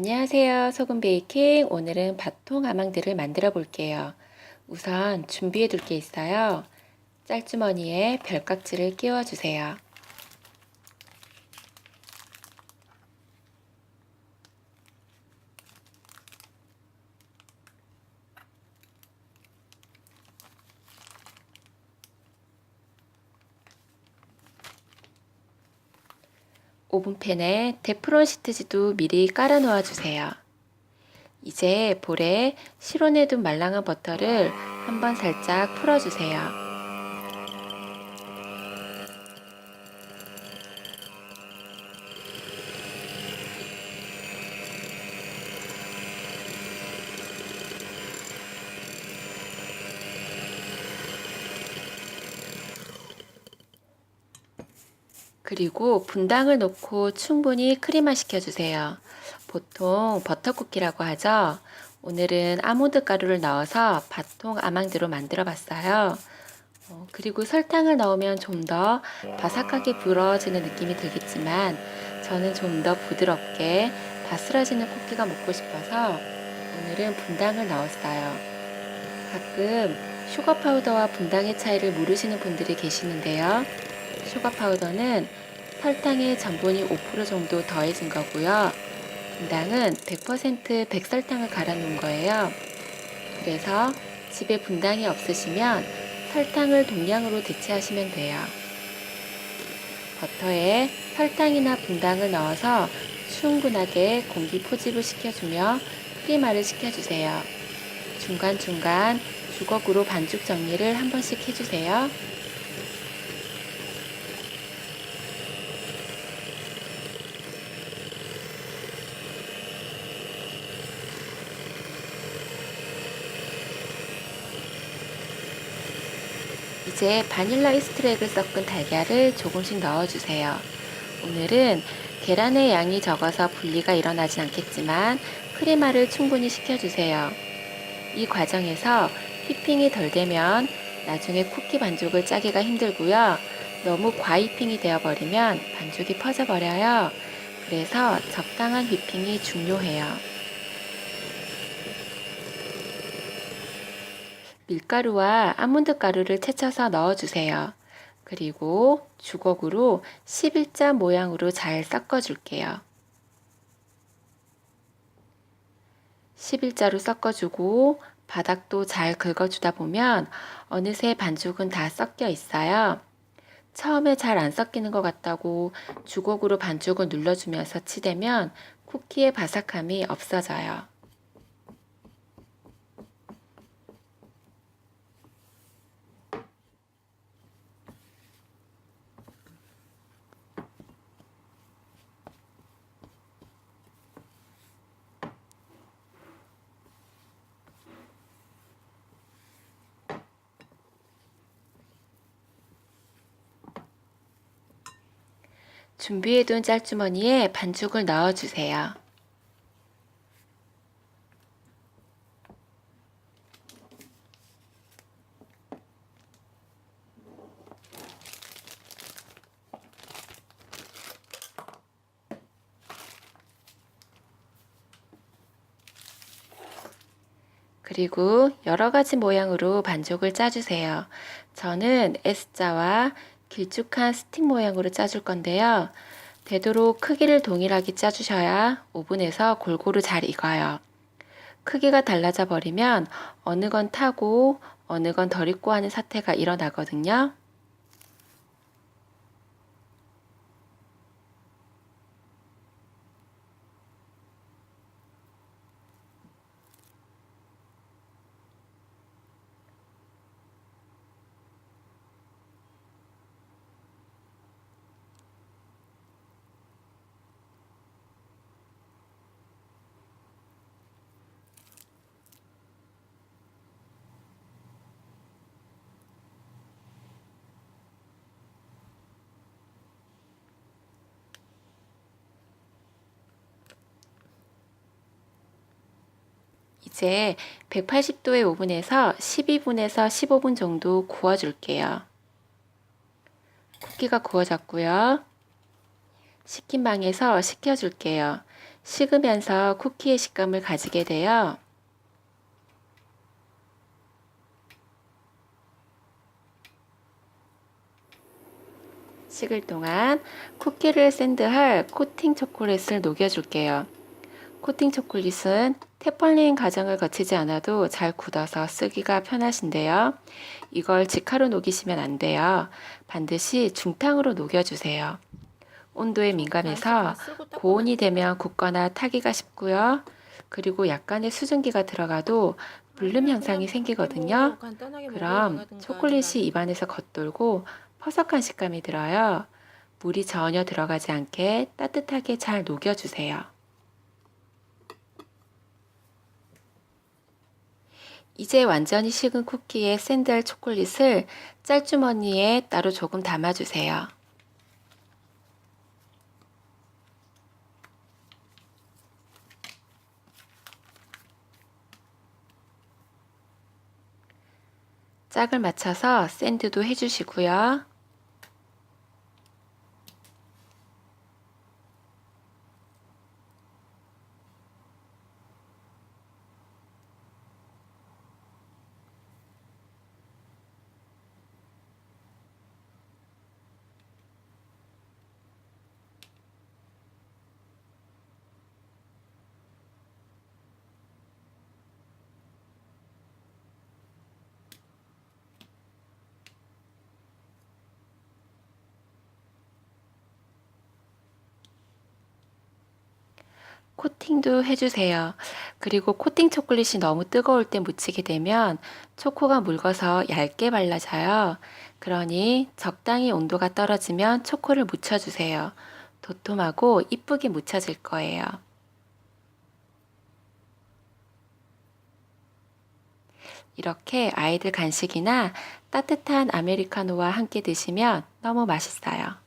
안녕하세요. 소금 베이킹. 오늘은 바통 아망드를 만들어 볼게요. 우선 준비해 둘 게 있어요. 짤주머니에 별 깍지를 끼워 주세요. 오븐팬에 테프론 시트지도 미리 깔아 놓아 주세요. 이제 볼에 실온에 둔 말랑한 버터를 한번 살짝 풀어 주세요. 그리고 분당을 넣고 충분히 크림화 시켜주세요. 보통 버터쿠키라고 하죠. 오늘은 아몬드 가루를 넣어서 바통 아망드로 만들어 봤어요. 어, 그리고 설탕을 넣으면 좀 더 바삭하게 부러지는 느낌이 들겠지만 저는 좀 더 부드럽게 바스러지는 쿠키가 먹고 싶어서 오늘은 분당을 넣었어요. 가끔 슈거 파우더와 분당의 차이를 모르시는 분들이 계시는데요. 슈가 파우더는 설탕의 전분이 5% 정도 더해진 거고요. 분당은 100% 백설탕을 갈아 놓은 거예요. 그래서 집에 분당이 없으시면 설탕을 동량으로 대체하시면 돼요. 버터에 설탕이나 분당을 넣어서 충분하게 공기 포집을 시켜주며 크림화를 시켜주세요. 중간중간 주걱으로 반죽 정리를 한 번씩 해주세요. 이제 바닐라 이스트랙을 섞은 달걀을 조금씩 넣어주세요. 오늘은 계란의 양이 적어서 분리가 일어나진 않겠지만 크림화를 충분히 시켜주세요. 이 과정에서 휘핑이 덜 되면 나중에 쿠키 반죽을 짜기가 힘들고요. 너무 과휘핑이 되어버리면 반죽이 퍼져버려요. 그래서 적당한 휘핑이 중요해요. 밀가루와 아몬드 가루를 채쳐서 넣어주세요. 그리고 주걱으로 11자 모양으로 잘 섞어줄게요. 11자로 섞어주고 바닥도 잘 긁어주다 보면 어느새 반죽은 다 섞여 있어요. 처음에 잘 안 섞이는 것 같다고 주걱으로 반죽을 눌러주면서 치대면 쿠키의 바삭함이 없어져요. 준비해둔 짤주머니에 반죽을 넣어주세요. 그리고 여러 가지 모양으로 반죽을 짜주세요. 저는 S자와 길쭉한 스틱 모양으로 짜줄 건데요. 되도록 크기를 동일하게 짜주셔야 오븐에서 골고루 잘 익어요. 크기가 달라져 버리면 어느 건 타고 어느 건 덜 익고 하는 사태가 일어나거든요. 이제 180도의 오븐에서 12분에서 15분 정도 구워줄게요. 쿠키가 구워졌고요. 식힌 방에서 식혀줄게요. 식으면서 쿠키의 식감을 가지게 돼요. 식을 동안 쿠키를 샌드할 코팅 초콜릿을 녹여줄게요. 코팅 초콜릿은 테펄링 과정을 거치지 않아도 잘 굳어서 쓰기가 편하신데요. 이걸 직화로 녹이시면 안 돼요. 반드시 중탕으로 녹여주세요. 온도에 민감해서 고온이 되면 굳거나 타기가 쉽고요. 그리고 약간의 수증기가 들어가도 물름 현상이 생기거든요. 그럼 초콜릿이 입안에서 겉돌고 퍼석한 식감이 들어요. 물이 전혀 들어가지 않게 따뜻하게 잘 녹여주세요. 이제 완전히 식은 쿠키에 샌들 초콜릿을 짤주머니에 따로 조금 담아주세요. 짝을 맞춰서 샌드도 해주시고요. 코팅도 해주세요. 그리고 코팅 초콜릿이 너무 뜨거울 때 묻히게 되면 초코가 묽어서 얇게 발라져요. 그러니 적당히 온도가 떨어지면 초코를 묻혀주세요. 도톰하고 이쁘게 묻혀질 거예요. 이렇게 아이들 간식이나 따뜻한 아메리카노와 함께 드시면 너무 맛있어요.